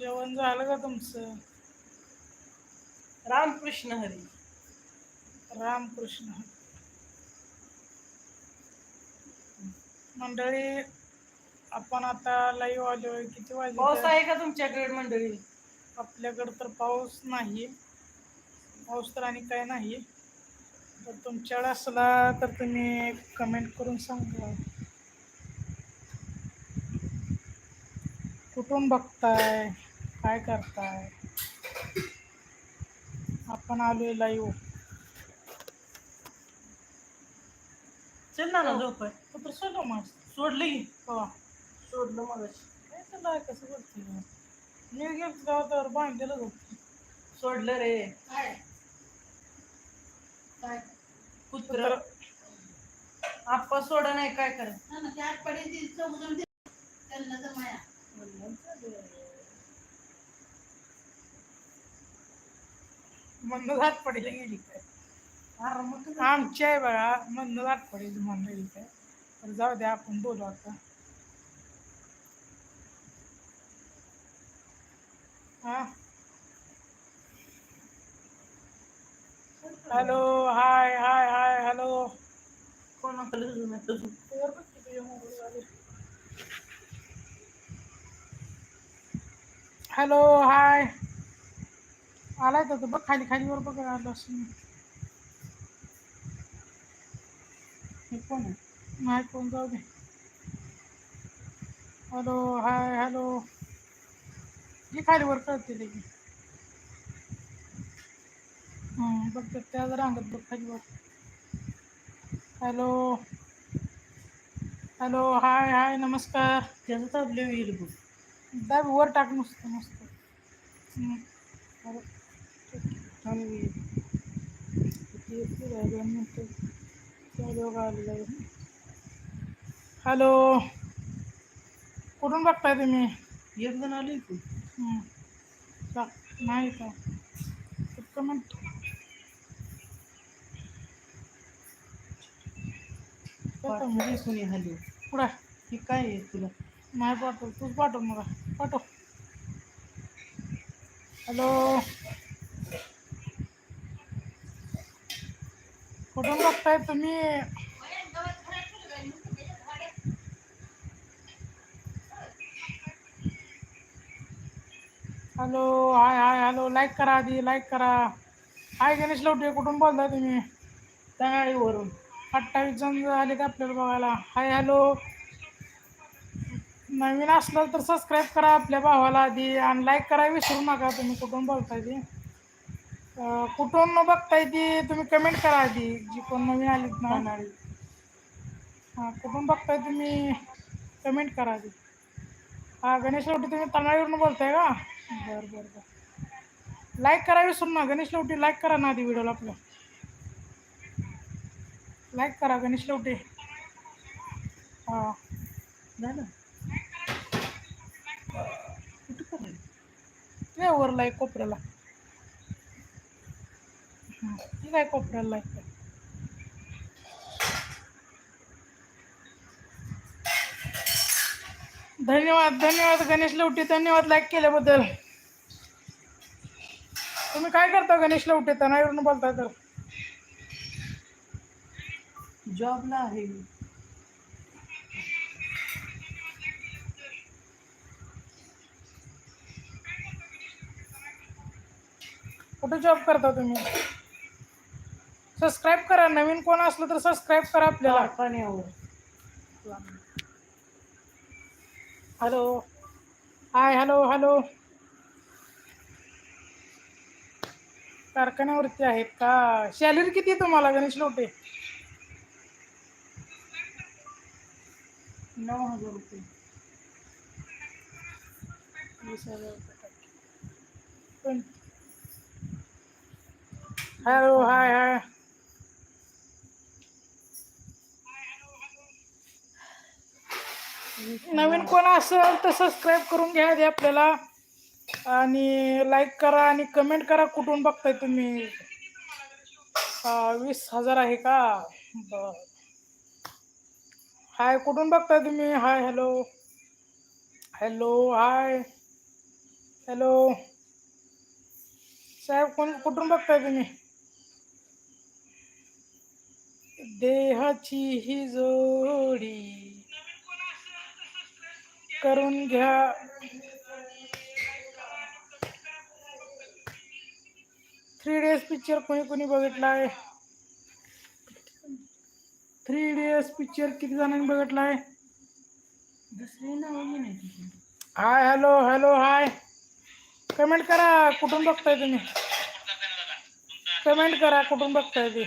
जेवण झालं का तुमचं? रामकृष्ण हरी. रामकृष्ण. मंडळी आपण आता लाईव्ह आलोय. किती पाऊस वाजले आहे का तुमच्याकडे मंडळी? आपल्याकडं तर पाऊस नाही. पाऊस तर आणि काय नाही. तर तुमच्याकडे असला तर तुम्ही कमेंट करून सांगा. कुठून बघताय? काय करताय? आपण आलोय लाईव्ह चल ना झोप आहे तर सोडलं मग. सोडलं की. हो सोडलं मग काय कसं करते मी गेलो तेव्हा तर बांधलेलं होतं. सोडलं रे. काय? काय? कुत्र. तर आप्पा सोडा नाही काय करा ना त्यांना माया मंद घात पडेल गेली काय अरे मग तुझं- आमची आहे बघा मंद घात पडेल मंडळी काय तर जाऊ द्या आपण बोलू आता hello hi hi hi hello तुझं? हॅलो हाय आलाय तर तू बघ खाली खाली वर बघ आलं हे कोण आहे? नाही कोण जाऊ दे हॅलो हाय हॅलो। जी खाली वर कळते की हं, बघ तर त्या जरा अंगात बघ खाली वर हॅलो। हॅलो हाय हाय नमस्कार। त्याचं ताबले येईल बघ दाब वर टाक नुसतं मस्त। हं. आलेलं आहे. हॅलो कुठून बघताय तुम्ही एक जण आले की हं. चा- नाही का कोणी हॅलो। हे काय आहे तुला? नाही पाठव तूच पाठव मला पाठव हॅलो। कुठून बघताय तुम्ही. Hello hi hi hello like करा आधी लाईक करा. हाय गणेश लवटे कुठून बोलता तुम्ही? तंगाळीवरून. अठ्ठावीस जण आले का आपल्याला बघायला. Hi hello. नवीन असलं तर सबस्क्राईब करा आपल्या भावाला आधी आणि लाईक करा विसरू नका तुम्ही कुठून बोलताय ते. कुठून बघताय ती? तुम्ही कमेंट करा आधी जी कोण नवीन आलीत ना. हां कुठून बघताय तुम्ही? कमेंट करा आधी. हां गणेश लवटी तुम्ही तमिळवरून बोलताय का? बरं बरं बरं. लाईक करा विसरू ना गणेश लवटी लाईक करा ना आधी व्हिडिओला आपल्या लाईक करा गणेश लवटे हां. झालं? ते वर लाईक कोपऱ्याला. ठीक आहे कोपऱ्याला कर धन्यवाद धन्यवाद गणेश लवटे धन्यवाद लाईक केल्याबद्दल. तुम्ही काय करता गणेश लवटे? तनावरून बोलता तर. जॉबला आहे मी. कुठे जॉब करता तुम्ही? सबस्क्राईब करा. नवीन कोण असलं तर सबस्क्राईब करा आपल्याला. हॅलो हाय हॅलो हॅलो कारखान्यावरती आहेत का? सॅलरी किती आहे तुम्हाला गणेश लोटे? नऊ हजार रुपये. वीस हजार रुपये हॅलो हाय हाय नवीन कोण असेल तर सबस्क्राईब करून घ्या आधी आपल्याला. आणि लाईक करा आणि कमेंट करा कुठून बघताय तुम्ही. वीस हजार आहे का? बर. हाय कुठून बघताय तुम्ही? Hi hello hello hi hello साहेब कोण कुठून बघताय तुम्ही? देहाची ही जोडी. करून घ्या. थ्री डेज़ पिक्चर कोणी कोणी बघितलाय थ्री डेज़ पिक्चर किती जणांनी नाही तिची. Hi hello hello hi comment करा कुठून बघताय तुम्ही? कमेंट करा कुठून बघताय ते?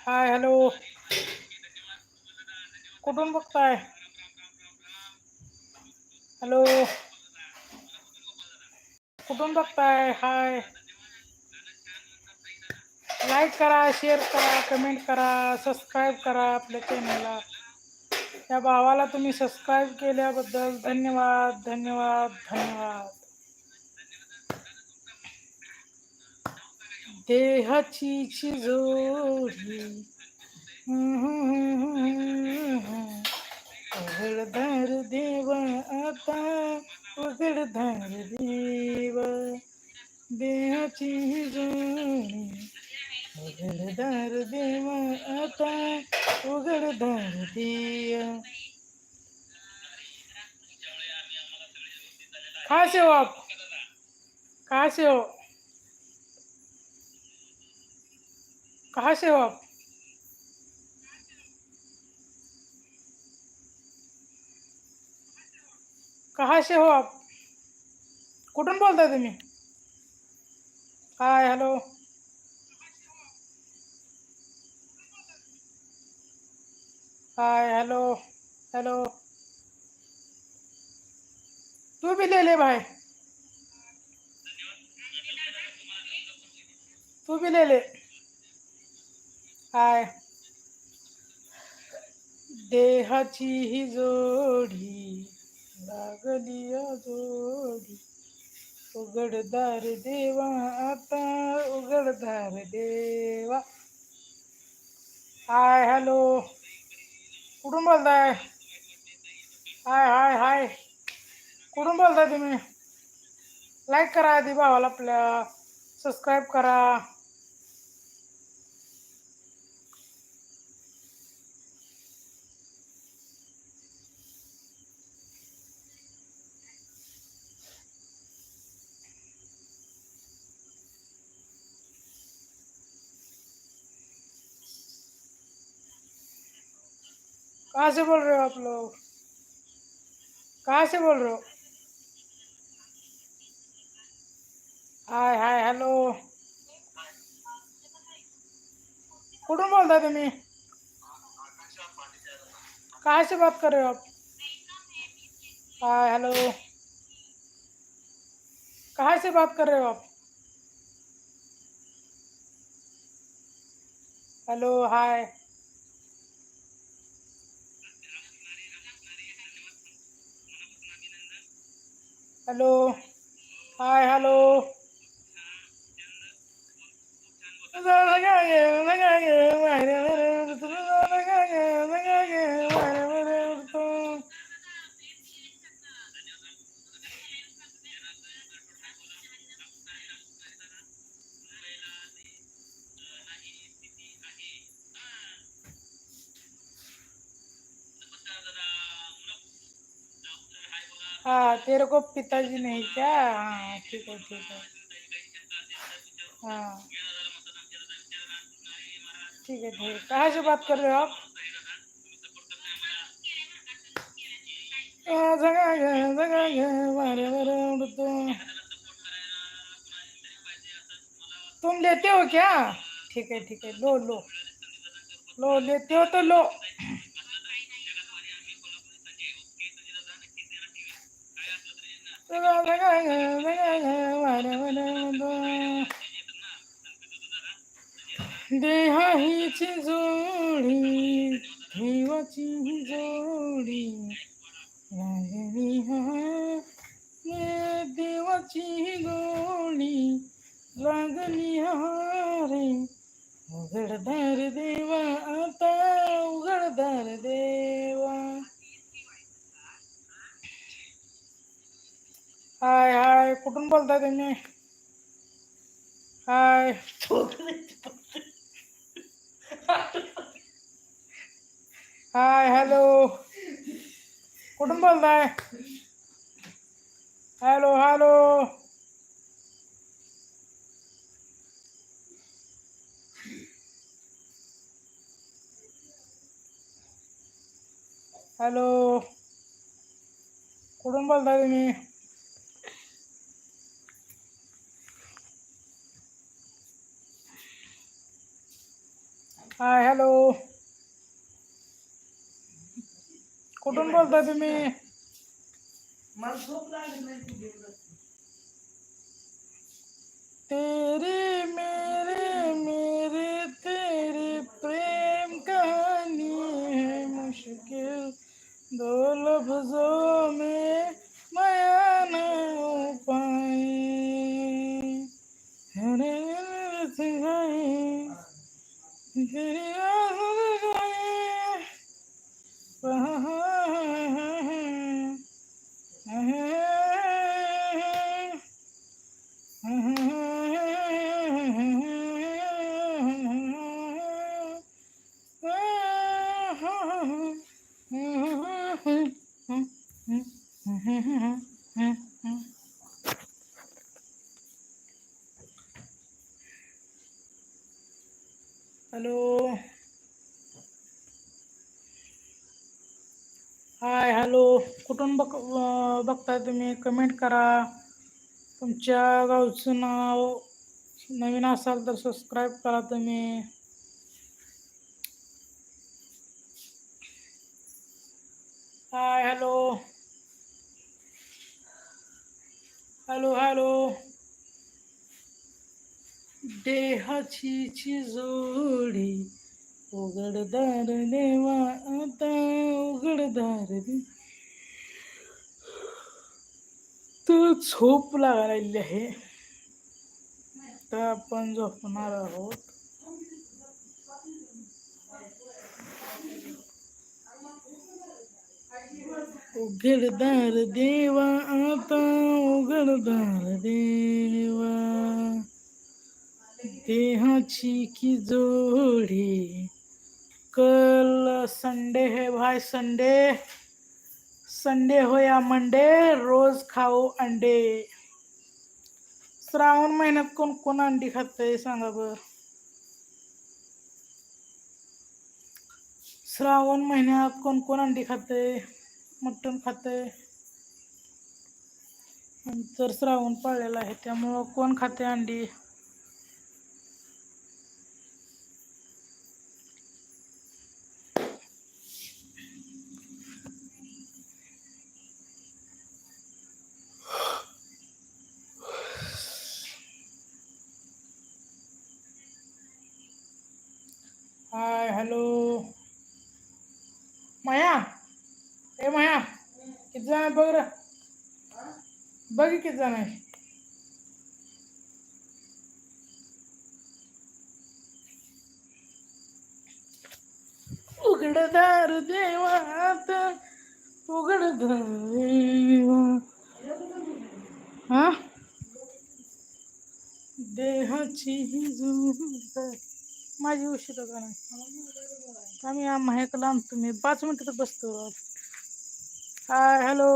हाय हॅलो कुठून बघताय? हॅलो कुठून बघताय हाय लाईक करा शेअर करा कमेंट करा सबस्क्राईब करा आपल्या चॅनलला या भावाला तुम्ही सबस्क्राईब केल्याबद्दल धन्यवाद धन्यवाद धन्यवाद. देहाची ची उघडधार देव आता देव। देव आता देव कहाँ से हो आप। कहाँ से हो। कहाँ से हो आप। कहाँ से हो आप? कुठून बोलताय तुम्ही? Hi, hello. Hi, hello hello. तू भी ले ले भाई तू भी ले ले हाय. देहाची ही जोडी. लागली जोडी उघडदार देवा आता उघडदार देवा. Hi hello. कुठून बोलताय? हाय हाय हाय. कुठून बोलताय तुम्ही? लाईक करा आधी भावाला आपल्या. सबस्क्राईब करा. कहाँ से बोल रहे हो आप लोग? कहाँ से बोल रहे हो? Hi hi, hello. कुठून बोलताय तुम्ही? कहाँ से बात कर रहे हो आप? Hi, hello. कहाँ से बात कर रहे हो आप? Hello, hi. Hello. Hi, hello. Hello. पिताजी नहीं क्या? हाँ ठीक है ठीक है। हाँ। ठीक है ठीक है। कहाँ से बात कर रहे हो आप? तुम लेते हो क्या? ठीक है ठीक है, लो लो। लो, लेते हो तो लो। जगह जगह है, जगह है, मारे मारे उड़तो। देहा हीच जोडी देवाची ही जोडी लागली हा ये देवाची ही गोडी लागली हा रे उघडदार देवा आता उघडदार देवा हाय हाय, कुठून बोलताय तुम्ही? हाय. Hi, hello. कुठून बोलताय? Hello hello. हॅलो. कुठून बोलताय तुम्ही? हाय हॅलो कुठून बोलताय तुम्ही मला झोप लागली नाही तुझी एवढं. तेरे मेरे मेरे तेरे प्रेम कहानी है मुश्किल दो लफ्जों में हॅलो हाय हॅलो कुठून बघ अं, बघताय तुम्ही? कमेंट करा. तुमच्या गावचं नाव नवीन असाल तर सबस्क्राईब करा तुम्ही. हाय हॅलो हॅलो हॅलो देहाची चिजोडी उघडदार देवा आता उघडदार दे तर झोप लागायला आहे. तर आपण झोपणार आहोत. उघडदार देवा, आता उघडदार देवा। देहाची की जोडी, कल संडे है भाई, संडे। संडे हो या मंडे, रोज खाओ अंडे। श्रावण महिन्यात कोण कोण अंडी खातंय सांगा बर? श्रावण महिन्यात कोण कोण अंडी खातंय मटण खातंय तर श्रावण पाळलेला आहे त्यामुळं कोण खाते अंडी हाय हॅलो माया ए माया, किती जण आहे बघ रे? बघ देवात उघडदार देवा हा? देहाची ही जुंप माझी का नाही. आम्ही आम्हा तुम्ही पाच मिनिटं तर बसतो. हाय, हॅलो।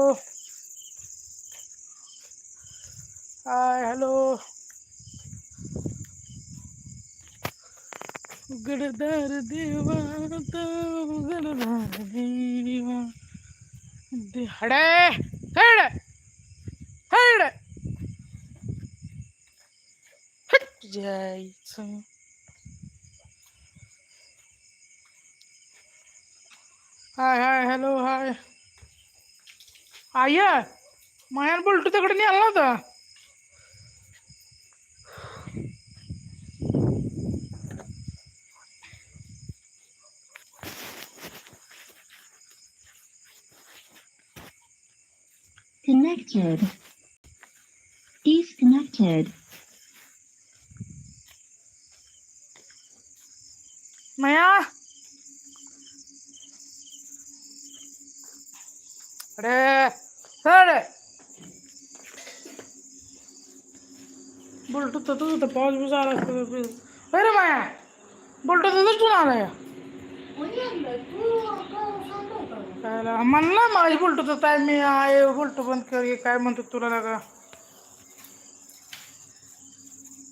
Hi, hello. उघडदार देवा आता उघडदार देवा दे हडे, हड हड। हट जायचं हाय हाय, हॅलो, हाय। आय मायान बोलतो तिकडे नेला नव्हता Connected. Disconnected. मया इकडे सर बोलतो तसंच होतं पाऊस बिस आला असतो अरे माया बोलतो तसंच ठेवून आला या काय म्हणला माझी बोलतो तर काय मी आहे बोलतो बंद कर हे काय म्हणतो तुला लागा